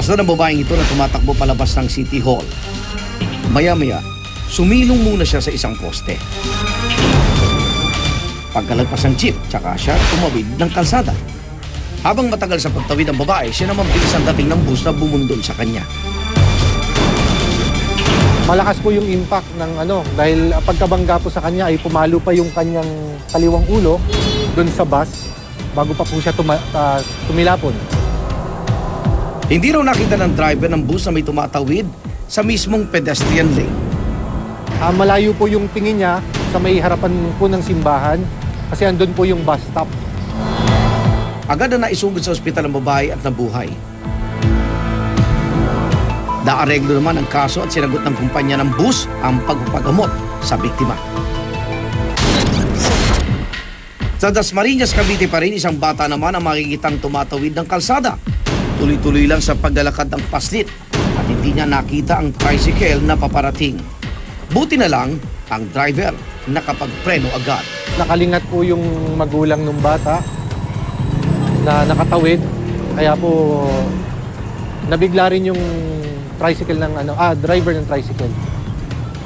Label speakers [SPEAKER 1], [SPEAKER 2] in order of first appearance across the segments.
[SPEAKER 1] Napasdan ang babaeng ito na tumatakbo palabas ng City Hall. Maya-maya, sumilong muna siya sa isang poste. Pagkalagpas ng jeep, tsaka siya tumawid ng kalsada. Habang matagal sa pagtawid ng babae, siya naman bilis ang dating ng bus na bumundol sa kanya.
[SPEAKER 2] Malakas po yung impact ng ano dahil pagkabangga po sa kanya ay pumalo pa yung kanyang kaliwang ulo doon sa bus bago pa po siya tuma- ah, tumilapon.
[SPEAKER 1] Hindi raw nakita ng driver ng bus na may tumatawid sa mismong pedestrian lane.
[SPEAKER 2] Ah, malayo po yung tingin niya sa may harapan po ng simbahan kasi andun po yung bus stop.
[SPEAKER 1] Agad na naisugod sa ospital ang babae at nabuhay. Naareglo naman ang kaso at sinagot ng kumpanya ng bus ang pagpapagamot sa biktima. Sa Dasmariñas, Cavite pa rin, isang bata naman ang makikitang tumatawid ng kalsada. Tuloy-tuloy lang sa paglalakad ng paslit at hindi niya nakita ang tricycle na paparating. Buti na lang ang driver nakapagpreno agad.
[SPEAKER 2] Nakalingat po yung magulang ng bata na nakatawid kaya po nabigla rin yung tricycle ng ano ah driver ng tricycle.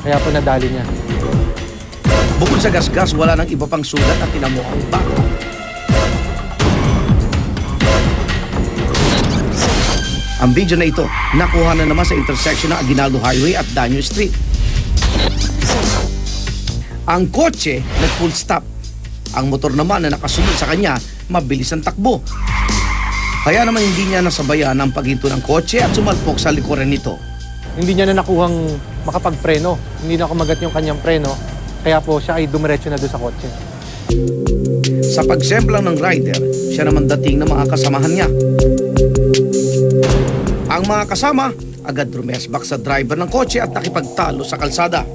[SPEAKER 2] Kaya po nadali niya.
[SPEAKER 1] Bukod sa gasgas, wala nang iba pang sulat at tinamo ang bata. Ang video na ito, nakuha na naman sa intersection ng Aguinaldo Highway at Danyo Street. Ang kotse nag-full stop. Ang motor naman na nakasunod sa kanya, mabilis ang takbo. Kaya naman hindi niya nasabayan ang paghinto ng kotse at sumalpok sa likuran nito.
[SPEAKER 2] Hindi niya na nakuhang makapagpreno. Hindi na kumagat yung kanyang preno. Kaya po siya ay dumiretso na doon sa kotse.
[SPEAKER 1] Sa pagsemblang ng rider, siya naman dating ng mga kasamahan niya. Ang mga kasama, agad rumesbak sa driver ng kotse at nakipagtalo sa kalsada.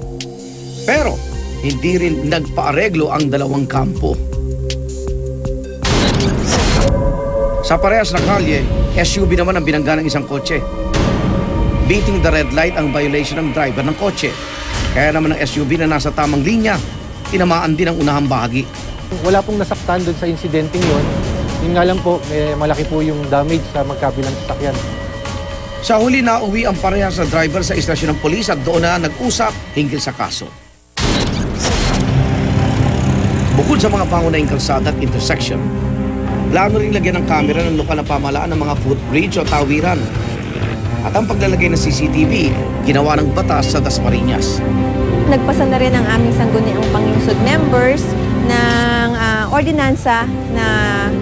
[SPEAKER 1] Pero, hindi rin nagpaareglo ang dalawang kampo. Sa parehas na kalye, SUV naman ang binangga ng isang kotse. Beating the red light ang violation ng driver ng kotse. Kaya naman ang SUV na nasa tamang linya, tinamaan din ang unahang bahagi.
[SPEAKER 2] Wala pong nasaktan doon sa insidenteng yon. Yun nga lang po, eh, malaki po yung damage sa magkabilang sasakyan.
[SPEAKER 1] Sa huli na uwi ang parehas na driver sa istasyon ng polis at doon na nag-usap hinggil sa kaso. Bukod sa mga pangunahing kalsada at intersection, plano rin lagyan ng kamera ng lokal na pamalaan ng mga footbridge o tawiran. At ang paglalagay ng CCTV, ginawa ng batas sa Dasmariñas.
[SPEAKER 3] Nagpasa na rin ang aming sangguniang pangingsod members ordinansa na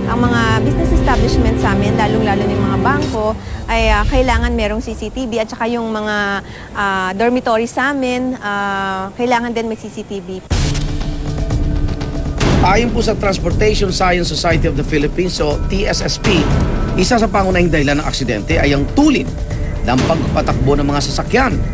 [SPEAKER 3] ang mga business establishment sa amin, lalong-lalo yung mga bangko, ay ah, kailangan merong CCTV at saka yung mga ah, dormitory sa amin, ah, kailangan din may CCTV.
[SPEAKER 1] Ayon po sa Transportation Science Society of the Philippines o TSSP, isa sa pangunahing dahilan ng aksidente ay ang tulin ng pagpatakbo ng mga sasakyan